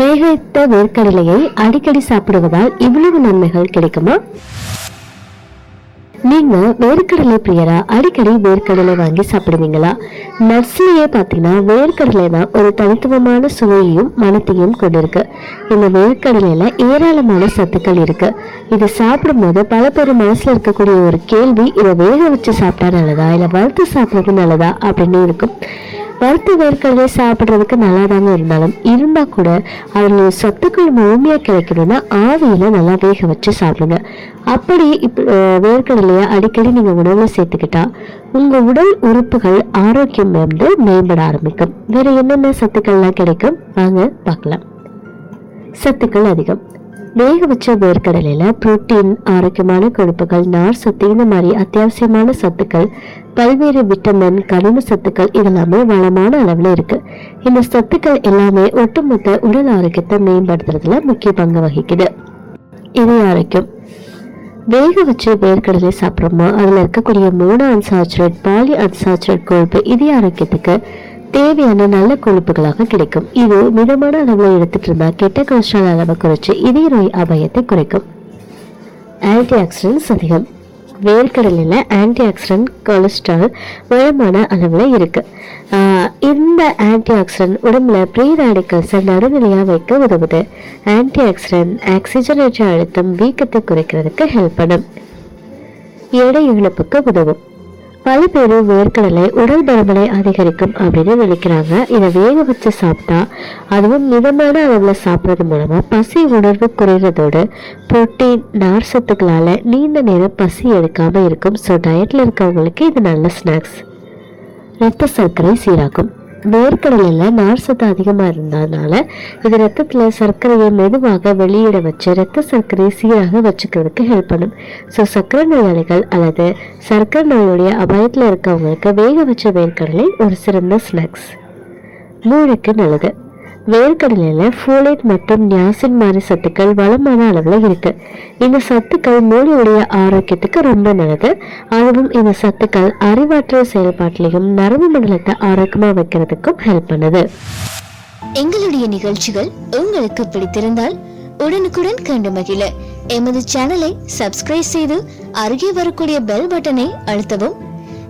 வேகவைத்த வேர்க்கடலையை அடிக்கடி சாப்பிடுவதால் இவ்வளவு நன்மைகள் கிடைக்குமா? நீங்க வேர்க்கடலை பிரியரா அடிக்கடி வேர்க்கடலை வாங்கி சாப்பிடுவீங்களா? நட்ஸ்லயே பார்த்தீங்கன்னா வேர்க்கடலை தான் ஒரு தனித்துவமான சுவையையும் மனத்தையும் கொண்டிருக்கு. இந்த வேர்க்கடலையில ஏராளமான சத்துக்கள் இருக்கு. இதை சாப்பிடும்போது பல பேர் மனசுல இருக்கக்கூடிய ஒரு கேள்வி இதை வேக வச்சு சாப்பிட்டா நல்லதா? இல்லை வறுத்து சாப்பிட்றது நல்லதா? அப்படின்னு இருக்கும். வறுத்து வேர்க்கடலை சாப்பிட்றதுக்கு நல்லா தாங்க இருந்தாலும் இருந்தா கூட அதில் சத்துக்கள் முழுமையாக கிடைக்கணும்னா ஆவியில நல்லா வேக வச்சு சாப்பிடுங்க. அப்படி இப்போ வேர்க்கடலையை அடிக்கடி நீங்க உணவில் சேர்த்துக்கிட்டா உங்க உடல் உறுப்புகள் ஆரோக்கியம் வந்து மேம்பட ஆரம்பிக்கும். வேற என்னென்ன சத்துக்கள்லாம் கிடைக்கும்? வாங்க பார்க்கலாம். சத்துக்கள் அதிகம். வேக வச்ச வேர்க்கடலையில புரோட்டீன் ஆரோக்கியமான கொழுப்புகள் நார் சத்து இந்த மாதிரி அத்தியாவசியமான சத்துக்கள் பல்வேறு விட்டமின் கனிம சத்துக்கள் இதெல்லாமே வளமான அளவுல இருக்கு. இந்த சத்துக்கள் எல்லாமே ஒட்டுமொத்த உடல் ஆரோக்கியத்தை மேம்படுத்துறதுல முக்கிய பங்கு வகிக்குது. இதய ஆரோக்கியம். வேக வச்சு வேர்க்கடலை சாப்பிட்றோமோ? அதில் இருக்கக்கூடிய மோனோ அன்சாச்சுரேட் பாலி அன்சாச்சுரேட் கொழுப்பு இதய ஆரோக்கியத்துக்கு தேவையான நல்ல கொழுப்புகளாக கிடைக்கும். இது மிதமான அளவில் எடுத்துட்டு இருந்தா கெட்ட கொலஸ்ட்ரால் அளவை குறைச்சு இதய நோய் அபாயத்தை குறைக்கும். ஆன்டி ஆக்சிடென்ட்ஸ் அதிகம். வேர்க்கடலில் ஆன்டி ஆக்சிடென்ட் கொலஸ்ட்ரால் வளமான அளவில் இருக்கு. இந்த ஆன்டி ஆக்சிடென்ட் உடம்புல ப்ரீ ரேடிக்கல்ஸை நடுநிலையாக வைக்க உதவுது. ஆன்டி ஆக்சிடென்ட் ஆக்சிஜனேற்ற அழுத்தம் வீக்கத்தை குறைக்கிறதுக்கு ஹெல்ப் பண்ணும். எடை இழப்புக்கு உதவும். பல பேர் வேர்க்கடலை உடல் பருமனை அதிகரிக்கும் அப்படின்னு நினைக்கிறாங்க. இதை வேக வச்சு சாப்பிட்டா அதுவும் மிதமான அளவில் சாப்பிட்றது மூலமா பசி உணர்வு குறைகிறதோடு புரோட்டீன் நார் சத்துக்களால் நீண்ட நேரம் பசி எடுக்காமல் இருக்கும். ஸோ டயட்டில் இருக்கவங்களுக்கு இது நல்ல ஸ்நாக்ஸ் ரத்த சர்க்கரை சீராக்கும். வேர்க்கடலில் நார் சத்து அதிகமாக இருந்ததுனால இது ரத்தத்தில் சர்க்கரையை மெதுவாக வெளியிட வச்சு ரத்த சர்க்கரையை சீராக வச்சுக்கிறதுக்கு ஹெல்ப் பண்ணும். ஸோ சர்க்கரை நோயாளிகள் அல்லது சர்க்கரை நோயுடைய அபாயத்தில் இருக்கவங்களுக்கு வேக வச்ச வேர்க்கடலை ஒரு சிறந்த ஸ்நாக்ஸ் மூளைக்கு நல்லது. வேர்க்கடலையில் ஃபோலேட் மற்றும் நியாசின் மாதிரி சத்துக்கள் வளமான அளவில் இருக்கு. இந்த சத்துக்கள் மூளையுடைய ஆரோக்கியத்துக்கு ரொம்ப நல்லது. அதுவும் இந்த சத்துக்கள் அறிவாற்றல் செயல்பாட்டிலையும் நரம்பு மண்டலத்தை ஆரோக்கியமாக வைக்கிறதுக்கும் ஹெல்ப் பண்ணுது. எங்களுடைய நிகழ்ச்சிகள் உங்களுக்கு பிடித்திருந்தால் உடனுக்குடன் கண்டு மகிழ. எமது சேனலை சப்ஸ்கிரைப் செய்து அருகே வரக்கூடிய பெல் பட்டனை அழுத்தவும்